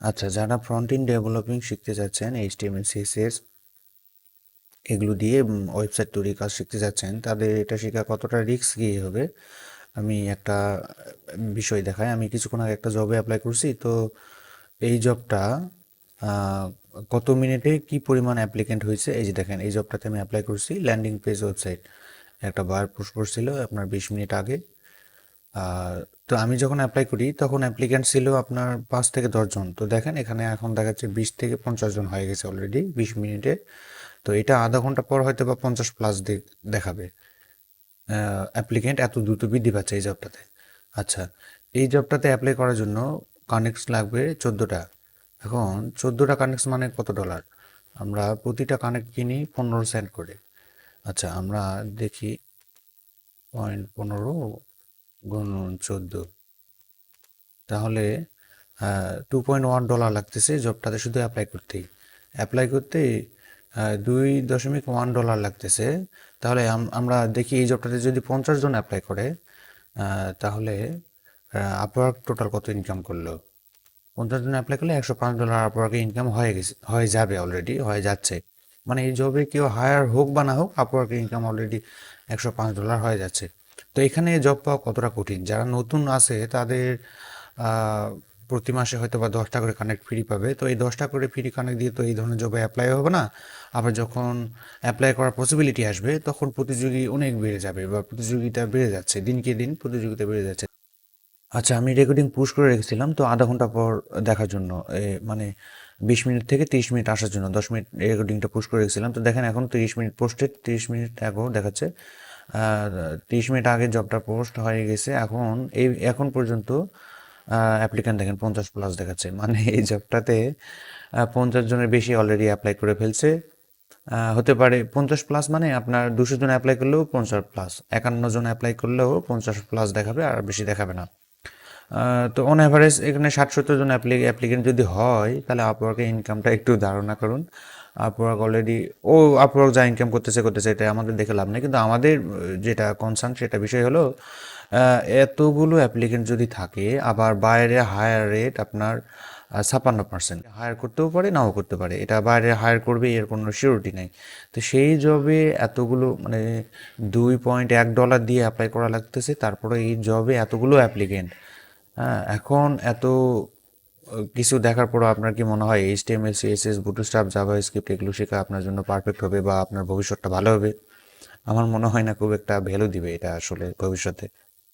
আচ্ছা যারা front in developing শিখতে যাচ্ছেন এইচটিএমএল সিএসএস এগুলো দিয়ে ওয়েবসাইট তৈরির কাজ শিখতে যাচ্ছেন, তাদের এটা শেখা কতটা রিস্ক গিয়ে হবে? আমি একটা বিষয় দেখাই। আমি কিছুক্ষণ আগে একটা জবে অ্যাপ্লাই করছি, তো এই জবটা কত মিনিটে কি পরিমাণ অ্যাপ্লিকেন্ট হয়েছে? এই যে দেখেন, এই জবটাতে আমি অ্যাপ্লাই করছি ল্যান্ডিং পেজ ওয়েবসাইট একটা বার পোস্ট করছিল আপনার বিশ মিনিট আগে। আর তো আমি যখন অ্যাপ্লাই করি, তখন অ্যাপ্লিক্যান্ট ছিল আপনার পাঁচ থেকে দশজন তো দেখেন, এখানে এখন দেখাচ্ছে বিশ থেকে পঞ্চাশ জন হয়ে গেছে অলরেডি বিশ মিনিটে। তো এটা আধা ঘণ্টা পর হয়তো বা পঞ্চাশ প্লাস দেখাবে। অ্যাপ্লিকেন্ট এত দ্রুত বৃদ্ধি পাচ্ছে এই জবটাতে আচ্ছা এই জবটাতে অ্যাপ্লাই করার জন্য কানেক্টস লাগবে চোদ্দোটা। এখন চোদ্দোটা কানেক্টস মানে কত ডলার আমরা প্রতিটা কানেক্ট কিনি পনেরো সেন্ট করে। আচ্ছা আমরা দেখি পয়েন্ট পনেরো গুণন চোদ্দ। তাহলে টু পয়েন্ট ওয়ান ডলার লাগতেছে জবটাতে শুধু অ্যাপ্লাই করতেই। অ্যাপ্লাই করতে দুই দশমিক ওয়ান ডলার লাগতেছে। তাহলে আম- আমরা দেখি এই জবটাতে যদি পঞ্চাশ জন অ্যাপ্লাই করে তাহলে আপওয়ার্ক টোটাল কত ইনকাম করল? পঞ্চাশ জন অ্যাপ্লাই করলে একশো পাঁচ ডলার আপওয়ার্কে ইনকাম হয়ে গেছে, হয়ে যাবে অলরেডি হয়ে যাচ্ছে। মানে এই জবে কেউ হায়ার হোক বা না হোক আপওয়ার্কে ইনকাম অলরেডি একশো পাঁচ ডলার হয়ে যাচ্ছে। তো এখানে জব পাওয়া কতটা কঠিন? যারা নতুন আছে, তাদের প্রতি মাসে হয়তো বা দশটা করে কানেক্ট ফ্রি পাবে। তো এই দশটা করে ফ্রি কানেক্ট দিয়ে তো এই ধরনের জবে অ্যাপ্লাই হবে না। আবার যখন অ্যাপ্লাই করার পসিবিলিটি আসবে, তখন প্রতিযোগী অনেক বেড়ে যাবে বা প্রতিযোগিতা বেড়ে যাচ্ছে, দিনকে দিন প্রতিযোগিতা বেড়ে যাচ্ছে। আচ্ছা আমি রেকর্ডিং পুশ করে রেখেছিলাম, তো আধা ঘণ্টা পর দেখার জন্য মানে বিশ মিনিট থেকে তিরিশ মিনিট আসার জন্য দশ মিনিট রেকর্ডিংটা পুশ করে রেখেছিলাম। তো দেখেন, এখন তিরিশ মিনিট পোস্টেড তিরিশ মিনিট আগেও দেখাচ্ছে। তিরিশ মিনিট আগে জবটা পোস্ট হয়ে গেছে। এখন এই, এখন পর্যন্ত অ্যাপ্লিক্যান্ট দেখেন পঞ্চাশ প্লাস দেখাচ্ছে। মানে এই জবটাতে পঞ্চাশ জনের বেশি অলরেডি অ্যাপ্লাই করে ফেলছে। হতে পারে পঞ্চাশ প্লাস মানে আপনার দুশো জন অ্যাপ্লাই করলেও পঞ্চাশ প্লাস একান্ন জন অ্যাপ্লাই করলেও পঞ্চাশ প্লাস দেখাবে আর বেশি দেখাবে না। তো অন অ্যাভারেজ এখানে ষাট সত্তর জন অ্যাপ্লিকেন্ট যদি হয়, তাহলে আপওয়ার্কের ইনকামটা একটু ধারণা করুন। আপওয়ার্ক অলরেডি ও আপওয়ার্ক যা ইনকাম করতেছে করতেছে এটা আমাদের দেখে লাভ নেই। কিন্তু আমাদের যেটা কনসার্ন সেটা বিষয় হলো এতগুলো অ্যাপ্লিকেন্ট যদি থাকে, আবার বাইরে হায়ার রেট আপনার ছাপ্পান্ন পার্সেন্ট হায়ার করতেও পারে, নাও করতে পারে। এটা বাইরে হায়ার করবে, এর কোনো সিউরিটি নেই। তো সেই জবে এতগুলো মানে দুই পয়েন্ট এক ডলার দিয়ে অ্যাপ্লাই করা লাগতেছে, তারপরে এই জবে এতগুলো অ্যাপ্লিকেন্ট হ্যাঁ এখন এত কিছু দেখার পরও আপনার কি মনে হয় H HTML CSS stuff JavaScript এগুলো শেখা আপনার জন্য পারফেক্ট হবে বা আপনার ভবিষ্যৎটা ভালো হবে? আমার মনে হয় না খুব একটা ভ্যালু দিবে এটা আসলে ভবিষ্যতে।